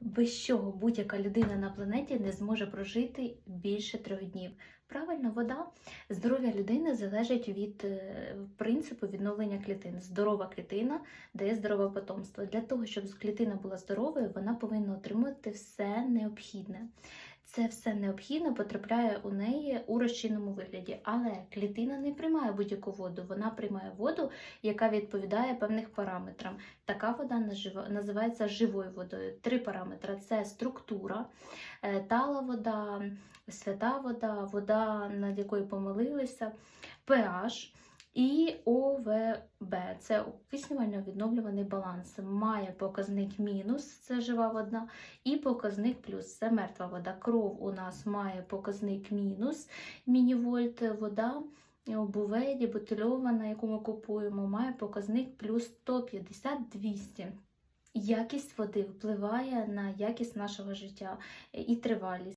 без чого будь-яка людина на планеті не зможе прожити більше трьох днів. Правильно, вода, здоров'я людини залежить від е, принципу відновлення клітин. Здорова клітина дає здорове потомство. Для того, щоб клітина була здоровою, вона повинна отримати все необхідне. Це все необхідне потрапляє у неї у розчинному вигляді, але клітина не приймає будь-яку воду. Вона приймає воду, яка відповідає певних параметрам. Така вода називається живою водою. Три параметри: це структура, е, тала вода, свята вода, вода, над якою помолилися, pH і ОВБ це окиснювально відновлюваний баланс. Має показник мінус, це жива вода, і показник плюс це мертва вода. Кров у нас має показник мінус мінівольт, вода. У буведі бутильована, яку ми купуємо, має показник плюс 150-200. Якість води впливає на якість нашого життя і тривалість.